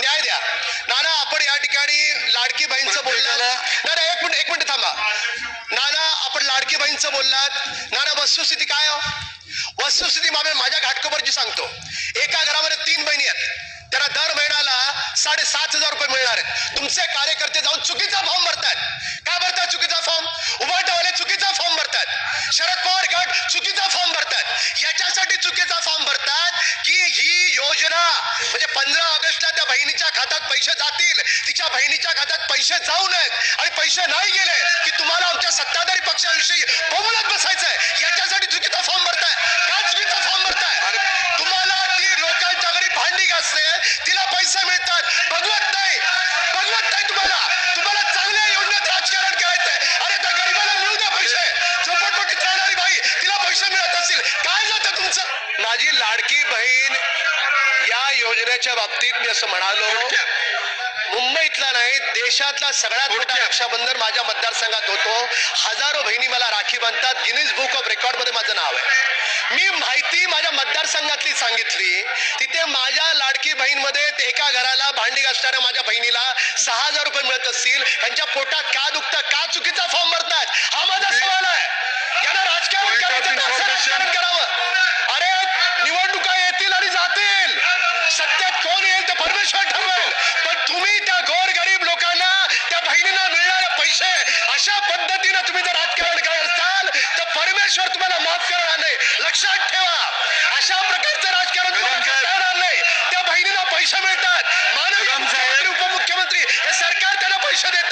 न्याय द्या. नाना आपण या ठिकाणी लाडकी बहीणचं बोललात. नाही नाही, एक मिनिट एक मिनिट थांबा. नाना आपण लाडकी बहीणचं बोललात. नाना वस्तुस्थिती काय हो? वस्तुस्थिती मामे माझ्या घाटकोपरची सांगतो. एका घरामध्ये तीन बहिणी आहेत. त्यांना दर महिन्याला साडेसात हजार रुपये मिळणार आहेत. तुमचे कार्यकर्ते जाऊन चुकीचा फॉर्म भरतात काय भरतात चुकीचा फॉर्म उभाटवाले चुकीचा फॉर्म भरतात शरद पवार गट चुकीचा फॉर्म भरतात याच्यासाठी चुकीचा फॉर्म भरतात की ही योजना म्हणजे पंधरा ऑगस्टला त्या बहिणीच्या खात्यात पैसे जातील. तिच्या बहिणीच्या खात्यात पैसे जाऊ नयेत. आणि पैसे नाही गेले की तुम्हाला आमच्या सत्ताधारी पक्षाविषयी बोलत बसायचंय. याच्यासाठी चुकीचा फॉर्म भरताय. काय चुकीचा फॉर्म भरताय? तुम्हाला ती लोकांच्या घरी भांडी घासते तिला पैसे मिळतात. बघवत नाही. बघवत नाही तुम्हाला. तुम्हाला चांगल्या योजनेत राजकारण करायचंय. अरे त्या गरीबाला मिळू द्या पैसे. झोपटपट्टी चालणारी बाई तिला पैसे मिळत असतील. काय जातं तुमचं? माझी लाडकी बहीण योजनेच्या बाबतीत मी असं म्हणालो. मुंबईतला नाही देशातला सगळ्यात मोठा रक्षाबंधन माझ्या मतदारसंघात होतो. हजारो बहिणी मला राखी बांधतात. गिनीज बुक ऑफ रेकॉर्डमध्ये माझं नाव आहे. मी माहिती माझ्या मतदारसंघातली सांगितली. तिथे माझ्या लाडकी बहीणमध्ये एका घराला भांडी घासणाऱ्या माझ्या बहिणीला सहा हजार रुपये मिळत असतील. त्यांच्या पोटात का दुखतं का चुकीचा फॉर्म भरतात हा अशा पद्धतीनं तुम्ही जर राजकारण करत असाल तर परमेश्वर तुम्हाला माफ करणार नाही. लक्षात ठेवा. अशा प्रकारचं राजकारण करणार नाही. त्या बहिणीला पैसे मिळतात. माननीय उपमुख्यमंत्री हे सरकार त्यांना पैसे देत